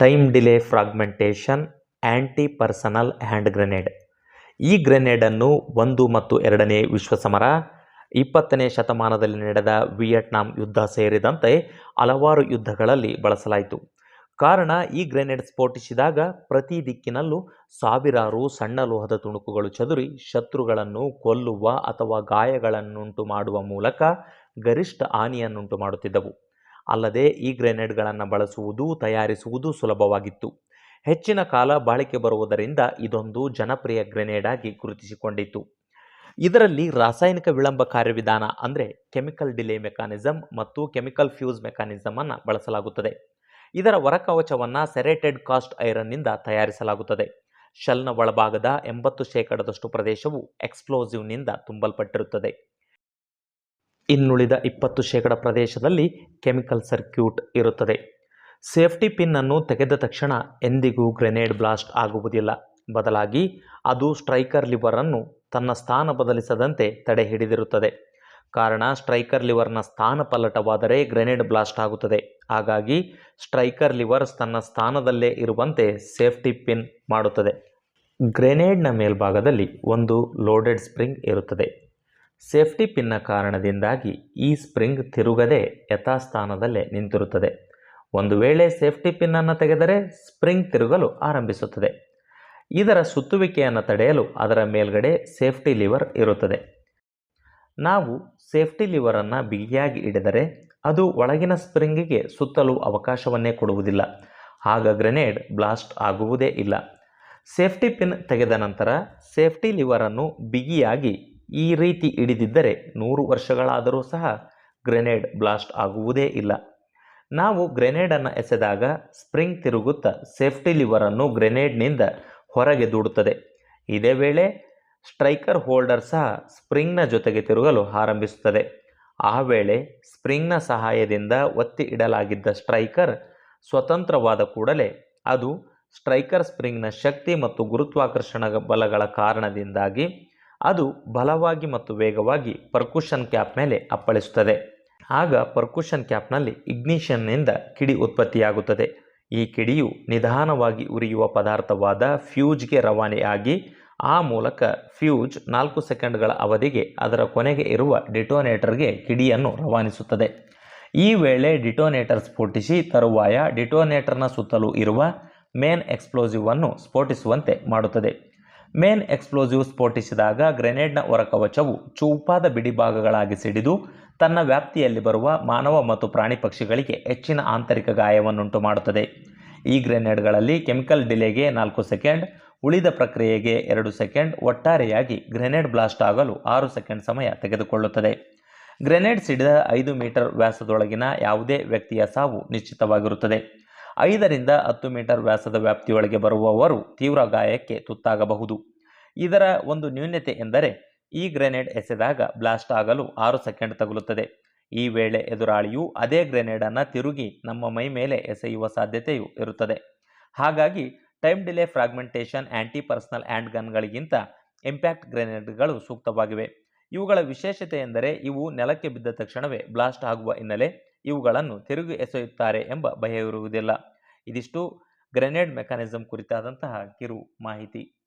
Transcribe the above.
Time delay fragmentation anti personnel hand grenade. ಈ ಗ್ರೆನೇಡನ್ನು ಒಂದು ಮತ್ತು ಎರಡನೇ ವಿಶ್ವ ಸಮರ ಇಪ್ಪತ್ತನೇ ಶತಮಾನದಲ್ಲಿ ನಡೆದ ವಿಯೆಟ್ನಾಂ ಯುದ್ಧ ಸೇರಿದಂತೆ ಹಲವಾರು ಯುದ್ಧಗಳಲ್ಲಿ ಬಳಸಲಾಯಿತು. ಕಾರಣ, ಈ ಗ್ರೆನೇಡ್ ಸ್ಫೋಟಿಸಿದಾಗ ಪ್ರತಿ ದಿಕ್ಕಿನಲ್ಲೂ ಸಾವಿರಾರು ಸಣ್ಣ ಲೋಹದ ತುಣುಕುಗಳು ಚದುರಿ ಶತ್ರುಗಳನ್ನು ಕೊಲ್ಲುವ ಅಥವಾ ಗಾಯಗಳನ್ನುಂಟು ಮಾಡುವ ಮೂಲಕ ಗರಿಷ್ಠ ಹಾನಿಯನ್ನುಂಟು ಮಾಡುತ್ತಿದ್ದವು. ಅಲ್ಲದೆ ಈ ಗ್ರೆನೇಡ್ಗಳನ್ನು ಬಳಸುವುದು, ತಯಾರಿಸುವುದು ಸುಲಭವಾಗಿತ್ತು. ಹೆಚ್ಚಿನ ಕಾಲ ಬಾಳಿಕೆ ಬರುವುದರಿಂದ ಇದೊಂದು ಜನಪ್ರಿಯ ಗ್ರೆನೇಡ್ ಆಗಿ ಗುರುತಿಸಿಕೊಂಡಿತ್ತು. ಇದರಲ್ಲಿ ರಾಸಾಯನಿಕ ವಿಳಂಬ ಕಾರ್ಯವಿಧಾನ ಅಂದರೆ ಕೆಮಿಕಲ್ ಡಿಲೇ ಮೆಕಾನಿಸಮ್ ಮತ್ತು ಕೆಮಿಕಲ್ ಫ್ಯೂಸ್ ಮೆಕಾನಿಸಮ್ ಅನ್ನು ಬಳಸಲಾಗುತ್ತದೆ. ಇದರ ಹೊರಕವಚವನ್ನು ಸೆರೇಟೆಡ್ ಕಾಸ್ಟ್ ಐರನ್ನಿಂದ ತಯಾರಿಸಲಾಗುತ್ತದೆ. ಶೆಲ್ನ ಒಳಭಾಗದ ಎಂಬತ್ತು ಶೇಕಡದಷ್ಟು ಪ್ರದೇಶವು ಎಕ್ಸ್ಪ್ಲೋಸಿವ್ನಿಂದ ತುಂಬಲ್ಪಟ್ಟಿರುತ್ತದೆ. ಇನ್ನುಳಿದ ಇಪ್ಪತ್ತು ಶೇಕಡ ಪ್ರದೇಶದಲ್ಲಿ ಕೆಮಿಕಲ್ ಸರ್ಕ್ಯೂಟ್ ಇರುತ್ತದೆ. ಸೇಫ್ಟಿ ಪಿನ್ ಅನ್ನು ತೆಗೆದ ತಕ್ಷಣ ಎಂದಿಗೂ ಗ್ರೆನೇಡ್ ಬ್ಲಾಸ್ಟ್ ಆಗುವುದಿಲ್ಲ. ಬದಲಾಗಿ ಅದು ಸ್ಟ್ರೈಕರ್ ಲಿವರನ್ನು ತನ್ನ ಸ್ಥಾನ ಬದಲಿಸದಂತೆ ತಡೆ ಹಿಡಿದಿರುತ್ತದೆ. ಕಾರಣ ಸ್ಟ್ರೈಕರ್ ಲಿವರ್ನ ಸ್ಥಾನ ಪಲ್ಲಟವಾದರೆ ಗ್ರೆನೇಡ್ ಬ್ಲಾಸ್ಟ್ ಆಗುತ್ತದೆ. ಹಾಗಾಗಿ ಸ್ಟ್ರೈಕರ್ ಲಿವರ್ ತನ್ನ ಸ್ಥಾನದಲ್ಲೇ ಇರುವಂತೆ ಸೇಫ್ಟಿ ಪಿನ್ ಮಾಡುತ್ತದೆ. ಗ್ರೆನೇಡ್ನ ಮೇಲ್ಭಾಗದಲ್ಲಿ ಒಂದು ಲೋಡೆಡ್ ಸ್ಪ್ರಿಂಗ್ ಇರುತ್ತದೆ. ಸೇಫ್ಟಿ ಪಿನ್ನ ಕಾರಣದಿಂದಾಗಿ ಈ ಸ್ಪ್ರಿಂಗ್ ತಿರುಗದೆ ಯಥಾಸ್ಥಾನದಲ್ಲೇ ನಿಂತಿರುತ್ತದೆ. ಒಂದು ವೇಳೆ ಸೇಫ್ಟಿ ಪಿನ್ನನ್ನು ತೆಗೆದರೆ ಸ್ಪ್ರಿಂಗ್ ತಿರುಗಲು ಆರಂಭಿಸುತ್ತದೆ. ಇದರ ಸುತ್ತುವಿಕೆಯನ್ನು ತಡೆಯಲು ಅದರ ಮೇಲ್ಗಡೆ ಸೇಫ್ಟಿ ಲಿವರ್ ಇರುತ್ತದೆ. ನಾವು ಸೇಫ್ಟಿ ಲಿವರನ್ನು ಬಿಗಿಯಾಗಿ ಹಿಡಿದರೆ ಅದು ಒಳಗಿನ ಸ್ಪ್ರಿಂಗಿಗೆ ಸುತ್ತಲು ಅವಕಾಶವನ್ನೇ ಕೊಡುವುದಿಲ್ಲ. ಆಗ ಗ್ರೆನೇಡ್ ಬ್ಲಾಸ್ಟ್ ಆಗುವುದೇ ಇಲ್ಲ. ಸೇಫ್ಟಿ ಪಿನ್ ತೆಗೆದ ನಂತರ ಸೇಫ್ಟಿ ಲಿವರನ್ನು ಬಿಗಿಯಾಗಿ ಈ ರೀತಿ ಹಿಡಿದಿದ್ದರೆ ನೂರು ವರ್ಷಗಳಾದರೂ ಸಹ ಗ್ರೆನೇಡ್ ಬ್ಲಾಸ್ಟ್ ಆಗುವುದೇ ಇಲ್ಲ. ನಾವು ಗ್ರೆನೇಡನ್ನು ಎಸೆದಾಗ ಸ್ಪ್ರಿಂಗ್ ತಿರುಗುತ್ತಾ ಸೇಫ್ಟಿ ಲಿವರನ್ನು ಗ್ರೆನೇಡ್ನಿಂದ ಹೊರಗೆ ದೂಡುತ್ತದೆ. ಇದೇ ವೇಳೆ ಸ್ಟ್ರೈಕರ್ ಹೋಲ್ಡರ್ ಸಹ ಸ್ಪ್ರಿಂಗ್ನ ಜೊತೆಗೆ ತಿರುಗಲು ಆರಂಭಿಸುತ್ತದೆ. ಆ ವೇಳೆ ಸ್ಪ್ರಿಂಗ್ನ ಸಹಾಯದಿಂದ ಒತ್ತಿ ಇಡಲಾಗಿದ್ದ ಸ್ಟ್ರೈಕರ್ ಸ್ವತಂತ್ರವಾದ ಕೂಡಲೇ ಅದು ಸ್ಟ್ರೈಕರ್ ಸ್ಪ್ರಿಂಗ್ನ ಶಕ್ತಿ ಮತ್ತು ಗುರುತ್ವಾಕರ್ಷಣ ಬಲಗಳ ಕಾರಣದಿಂದಾಗಿ ಅದು ಬಲವಾಗಿ ಮತ್ತು ವೇಗವಾಗಿ ಪರ್ಕುಷನ್ ಕ್ಯಾಪ್ ಮೇಲೆ ಅಪ್ಪಳಿಸುತ್ತದೆ. ಆಗ ಪರ್ಕುಷನ್ ಕ್ಯಾಪ್ನಲ್ಲಿ ಇಗ್ನಿಷನ್ನಿಂದ ಕಿಡಿ ಉತ್ಪತ್ತಿಯಾಗುತ್ತದೆ. ಈ ಕಿಡಿಯು ನಿಧಾನವಾಗಿ ಉರಿಯುವ ಪದಾರ್ಥವಾದ ಫ್ಯೂಜ್ಗೆ ರವಾನೆಯಾಗಿ, ಆ ಮೂಲಕ ಫ್ಯೂಜ್ ನಾಲ್ಕು ಸೆಕೆಂಡ್ಗಳ ಅವಧಿಗೆ ಅದರ ಕೊನೆಗೆ ಇರುವ ಡಿಟೋನೇಟರ್ಗೆ ಕಿಡಿಯನ್ನು ರವಾನಿಸುತ್ತದೆ. ಈ ವೇಳೆ ಡಿಟೋನೇಟರ್ ಸ್ಫೋಟಿಸಿ, ತರುವಾಯ ಡಿಟೋನೇಟರ್ನ ಸುತ್ತಲೂ ಇರುವ ಮೇನ್ ಎಕ್ಸ್ಪ್ಲೋಸಿವನ್ನು ಸ್ಫೋಟಿಸುವಂತೆ ಮಾಡುತ್ತದೆ. ಮೇನ್ ಎಕ್ಸ್ಪ್ಲೋಸಿವ್ ಸ್ಫೋಟಿಸಿದಾಗ ಗ್ರೆನೇಡ್ನ ಹೊರಕವಚವು ಚೂಪಾದ ಬಿಡಿಭಾಗಗಳಾಗಿ ಸಿಡಿದು ತನ್ನ ವ್ಯಾಪ್ತಿಯಲ್ಲಿ ಬರುವ ಮಾನವ ಮತ್ತು ಪ್ರಾಣಿ ಪಕ್ಷಿಗಳಿಗೆ ಹೆಚ್ಚಿನ ಆಂತರಿಕ ಗಾಯವನ್ನುಂಟು ಮಾಡುತ್ತದೆ. ಈ ಗ್ರೆನೇಡ್ಗಳಲ್ಲಿ ಕೆಮಿಕಲ್ ಡಿಲೇಗೆ ನಾಲ್ಕು ಸೆಕೆಂಡ್, ಉಳಿದ ಪ್ರಕ್ರಿಯೆಗೆ ಎರಡು ಸೆಕೆಂಡ್, ಒಟ್ಟಾರೆಯಾಗಿ ಗ್ರೆನೇಡ್ ಬ್ಲಾಸ್ಟ್ ಆಗಲು ಆರು ಸೆಕೆಂಡ್ ಸಮಯ ತೆಗೆದುಕೊಳ್ಳುತ್ತದೆ. ಗ್ರೆನೇಡ್ ಸಿಡಿದ ಐದು ಮೀಟರ್ ವ್ಯಾಸದೊಳಗಿನ ಯಾವುದೇ ವ್ಯಕ್ತಿಯ ಸಾವು ನಿಶ್ಚಿತವಾಗಿರುತ್ತದೆ. ಐದರಿಂದ ಹತ್ತು ಮೀಟರ್ ವ್ಯಾಸದ ವ್ಯಾಪ್ತಿಯೊಳಗೆ ಬರುವವರು ತೀವ್ರ ಗಾಯಕ್ಕೆ ತುತ್ತಾಗಬಹುದು. ಇದರ ಒಂದು ನ್ಯೂನ್ಯತೆ ಎಂದರೆ ಈ ಗ್ರೆನೇಡ್ ಎಸೆದಾಗ ಬ್ಲಾಸ್ಟ್ ಆಗಲು ಆರು ಸೆಕೆಂಡ್ ತಗುಲುತ್ತದೆ. ಈ ವೇಳೆ ಎದುರಾಳಿಯು ಅದೇ ಗ್ರೆನೇಡನ್ನು ತಿರುಗಿ ನಮ್ಮ ಮೈ ಮೇಲೆ ಎಸೆಯುವ ಸಾಧ್ಯತೆಯೂ ಇರುತ್ತದೆ. ಹಾಗಾಗಿ time delay fragmentation anti personnel and ಗನ್ಗಳಿಗಿಂತ impact ಗ್ರೆನೇಡ್ಗಳು ಸೂಕ್ತವಾಗಿವೆ. ಇವುಗಳ ವಿಶೇಷತೆ ಎಂದರೆ ಇವು ನೆಲಕ್ಕೆ ಬಿದ್ದ ತಕ್ಷಣವೇ ಬ್ಲಾಸ್ಟ್ ಆಗುವ ಹಿನ್ನೆಲೆ ಇವುಗಳನ್ನು ತಿರುಗಿ ಎಸೆಯುತ್ತಾರೆ ಎಂಬ ಭಯವಿರುವುದಿಲ್ಲ ಇದಿಷ್ಟು ಗ್ರೆನೇಡ್ ಮೆಕ್ಯಾನಿಸಂ ಕುರಿತಾದಂತಹ ಕಿರು ಮಾಹಿತಿ.